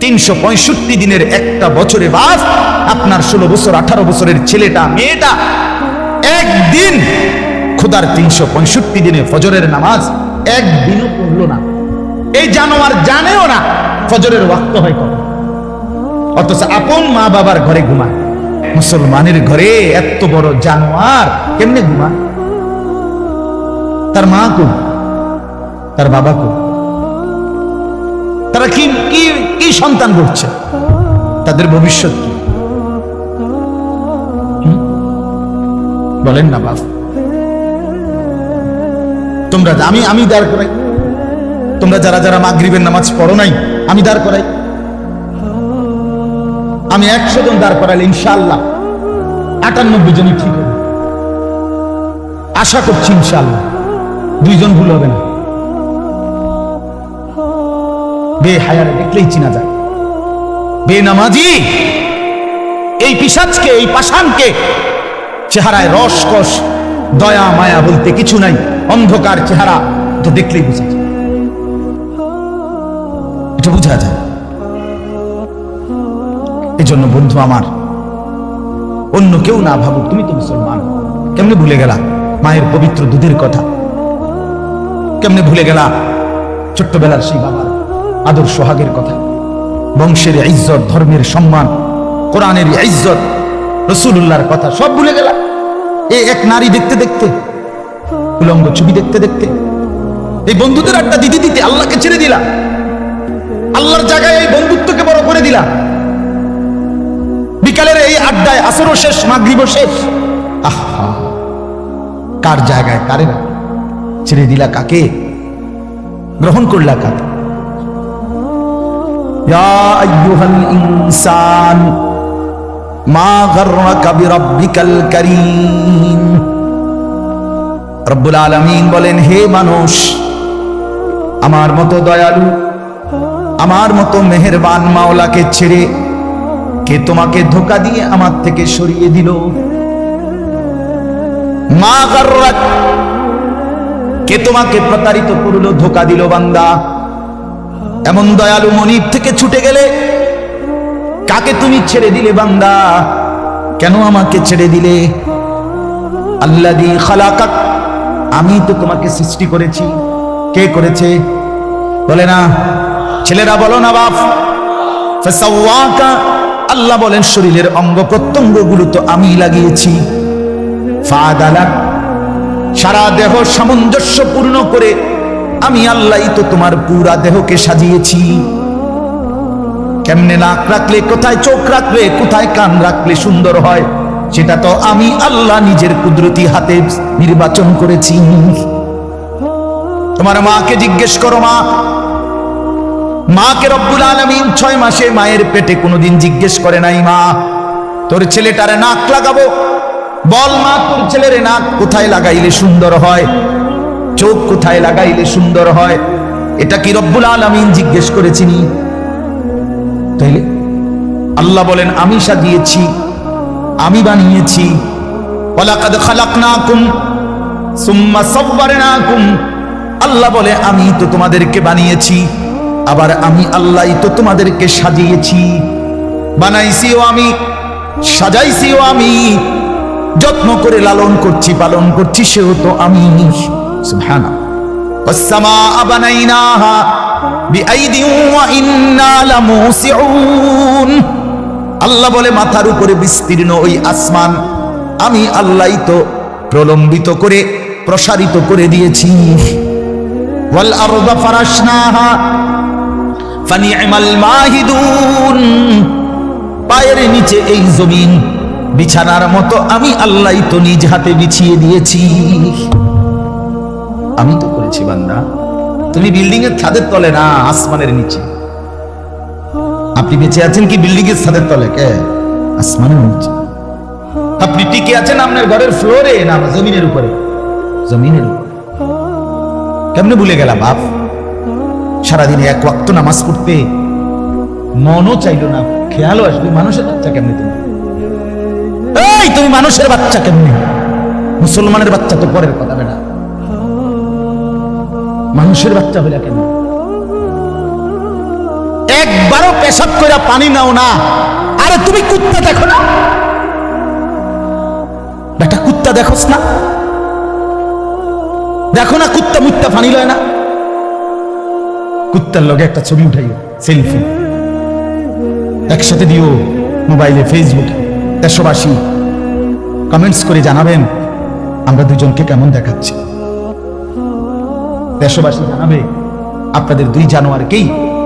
তিনশো পঁয়ষট্টি দিনের একটা বছরে বাস, আপনার ষোলো বছর, আঠারো বছরের ছেলেটা, মেয়েটা, একদিন খোদার তিনশো পঁয়ষট্টি দিনে ফজরের নামাজ একদিনও পড়ল না। এই জানোয়ার জানেও না ফজরের ওয়াক্ত হয় কখন অথচ আপন মা বাবার ঘরে ঘুমায়। মুসলমানের ঘরে এত বড় জানোয়ার কেমনে ঘুমায়? তার মা কো তার বাবা কো তারা কি কি সন্তান করছে তাদের ভবিষ্যৎ কি? বলেন না বাপ। তোমরা আমি আমি দাঁড় করাই। তোমরা যারা যারা মাগরিবের নামাজ পড়ো নাই, আমি দাঁড় করাই। আমি একশো জন দাঁড় করাইলে ইনশাল্লাহ আটানব্বই জনই ঠিক হবে। আশা করছি ইনশাল্লাহ দুইজন ভুল হবে না। বে হায়ারে দেখলেই চিনা যায়। বে নামাজি এই পিসাজকে এই পাষাণকে চেহারায় রসকস, দয়া, মায়া বলতে কিছু নাই, অন্ধকার চেহারা তো দেখলেই বোঝা যায়। এটা বোঝা যায়। এজন্য বন্ধু আমার, অন্য কেউ না ভাবুক, তুমি তো মুসলমান। কেমনে ভুলে গেলা? মায়ের পবিত্র দুধের কথা। কেমনে ভুলে গেলা? ছোট্টবেলার সেই বাবার আদর সোহাগের কথা। বংশের ইজ্জত, ধর্মের সম্মান, কোরআনের ইজ্জত রসুল্লাহর কথা সব ভুলে গেলা এ এক নারী দেখতে দেখতে, উলঙ্গ ছবি দেখতে দেখতে, এই বন্ধুদের একটা দিদি দিতে আল্লাহকে ছেড়ে দিলা। আল্লাহর জায়গায় এই বন্ধুত্বকে বড় করে দিলা। বিকালের এই আড্ডায় আসরও শেষ, মাগরিবও শেষ। আহা, কার জায়গায় কারে ছেড়ে দিলা কাকে? গ্রহণ করলা কাকে? বলেন, হে মানুষ, আমার মতো দয়ালু, আমার মতো মেহেরবান মাওলাকে ছেড়ে কে তোমাকে ধোকা দিয়ে আমার থেকে সরিয়ে দিল? মা কে তোমাকে প্রতারিত করল, ধোকা দিল বান্দা? এমন দয়ালু মনির থেকে ছুটে গেলে কাকে তুমি ছেড়ে দিলে বান্দা? কেন আমাকে ছেড়ে দিলে? আল্লাদি খালাকাক। আমি তো তোমাকে সৃষ্টি করেছি। কে করেছে? বলে না। ছেলেরা বলো না, বাপ। আল্লাহ বলেন, শরীরের অঙ্গ প্রত্যঙ্গগুলো তো আমি লাগিয়েছি। সারা দেহ সামঞ্জস্য পূর্ণ করে আমি আল্লাহ তো তোমার পুরা দেহকে সাজিয়েছি। কেমনে নাক রাখলে, কোথায় চোখ রাখলে, কোথায় কান রাখলে সুন্দর হয়, সেটা তো আমি আল্লাহ নিজের কুদরতি হাতে নির্বাচন করেছি। তোমার মাকে জিজ্ঞেস করো, মা। মাকে রব্বুল আলমিন ছয় মাসে মায়ের পেটে কোনোদিন জিজ্ঞেস করে নাই, মা। তোর ছেলেটারে নাক লাগাবো। বল মা, তোর ছেলের নাক কোথায় লাগাইলে সুন্দর হয়? চোখ কোথায় লাগাইলে সুন্দর হয়? এটা কি রব্বুল আলমিন জিজ্ঞেস করেছিনি? তাইলে আল্লাহ বলেন, আমি সাজিয়েছি, আমি বানিয়েছি। আল্লাহ বলে, আমি তো তোমাদেরকে বানিয়েছি, আবার আমি আল্লাহই তো তোমাদেরকে সাজিয়েছি। বানাইছিও আমি, সাজাইছিও আমি, যত্ন করে লালন করছি, পালন করছি, সেও তো আমি। সুবহানা والسماء بنيناها بأيد وإنا لموسعون আল্লাহ বলে মাথার উপরে বিস্তীর্ণ ওই আসমান আমি আল্লাহই তো প্রলম্বিত করে প্রসারিত করে দিয়েছি ওয়াল আরদা ফারাশনাহা ফানি'মাল মাহিদুন পায়ের নিচে এই জমিন বিছানার মতো আমি আল্লাহই তো নিজ হাতে বিছিয়ে দিয়েছি আমি তো করেছি বান্দা। তুমি বিল্ডিং এর ছাদের তলে না, আসমানের নিচে। আপনি বেঁচে আছেন কি বিল্ডিং এর ছাদের তলে? কে? আসমানের নিচে। আপনি টিকে আছেন আপনার ঘরের ফ্লোরে না জমিনের উপরে? জমিনের উপরে। কেমনে ভুলে গেলাম বাপ? সারাদিনে এক ওয়াক্ত নামাজ পড়তে মনও চাইলো না, খেয়ালও আসবে, মানুষের বাচ্চা কেমনে তুমি? এই, তুমি মানুষের বাচ্চা কেমনে? মুসলমানের বাচ্চা তো পরের কথা, বেটা। মানুষের বাচ্চা হইলা কেন? একবারও পেশাব করে পানি নাও না। আরে তুমি কুত্তা দেখো না? বেটা, কুত্তা দেখোস না? দেখো না কুত্তা মুত্তা পানি লয় না? কুত্তার লগে একটা ছবি উঠাইও, সেলফি। একসাথে দিও মোবাইলে, ফেসবুকে, দেশবাসী। কমেন্টস করে জানাবেন, আমরা দুজনকে কেমন দেখাচ্ছি। দেশবাসী জানাবে, আপনাদের দুই জানোয়ারকেই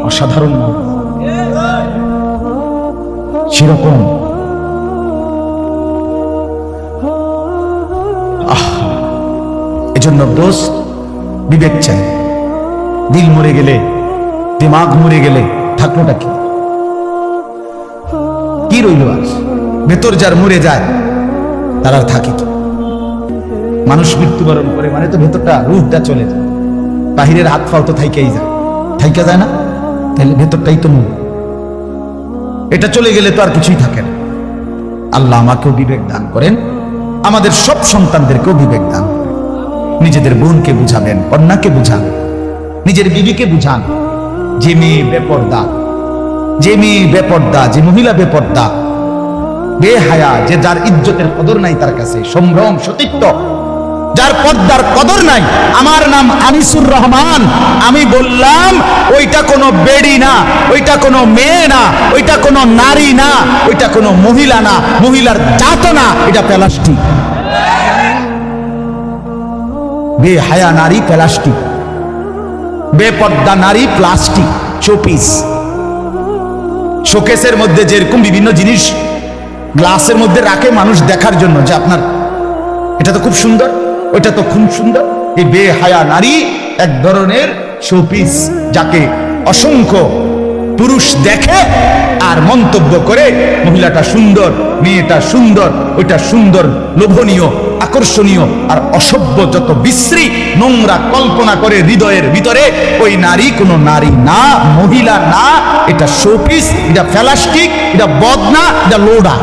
অসাধারণ সেরকম এজন্য দোষ বিবেক চাই। দিল মরে গেলে, দিমাগ মরে গেলে থাকলোটা কি? কি রইল আর ভেতর যার মরে যায়, তার আর থাকে কি? মানুষ মৃত্যুবরণ করে মানে তো ভেতরটা, রূপটা চলে যায়। বাহিরের হাত ফাও তো থাইকেই যায়। থাইকা যায় না? তাহলে ভেতরটাই তো মূল এটা চলে গেলে তো আর কিছুই থাকে না। আল্লাহ আমাকেও বিবেক দান করেন, আমাদের সব সন্তানদেরকেও বিবেক দান করেন। নিজেদের বোনকে বুঝাবেন, কন্যাকে বুঝান, নিজের বিবিকে বুঝান। যে মেয়ে বেপর্দা, যে মেয়ে বেপর্দা, যে মহিলা বেপর্দা, বেহায়া, যে যার ইজ্জতের কদর নাই তার কাছে, সম্ভ্রম সতীত্ব, যার পর্দার কদর নাই। আমার নাম আনিসুর রহমান। আমি বললাম, ওইটা কোনো বেডি না, ওইটা কোনো মেয়ে না, ওইটা কোনো নারী না, ওইটা কোনো মহিলা না, মহিলার জাত না, এটা প্লাস্টিক। বেহায়া নারী প্লাস্টিক, বেপর্দা নারী প্লাস্টিক শোপিস শোকেসের মধ্যে যেরকম বিভিন্ন জিনিস গ্লাসের মধ্যে রাখে মানুষ দেখার জন্য, যে আপনার, এটা তো খুব সুন্দর, ওইটা তো খুব সুন্দর। এই বেহায়া নারী এক ধরনের শোপিস যাকে অসংখ্য পুরুষ দেখে আর মন্তব্য করে, মহিলাটা সুন্দর, মেয়েটা সুন্দর, ওইটা সুন্দর, লোভনীয়, আকর্ষণীয় আর অসভ্য যত বিশ্রী নোংরা কল্পনা করে হৃদয়ের ভিতরে, ওই নারী কোনো নারী না, মহিলা না, এটা শোপিস, এটা ফ্যালাস্টিক এটা বদনা, এটা লোডা।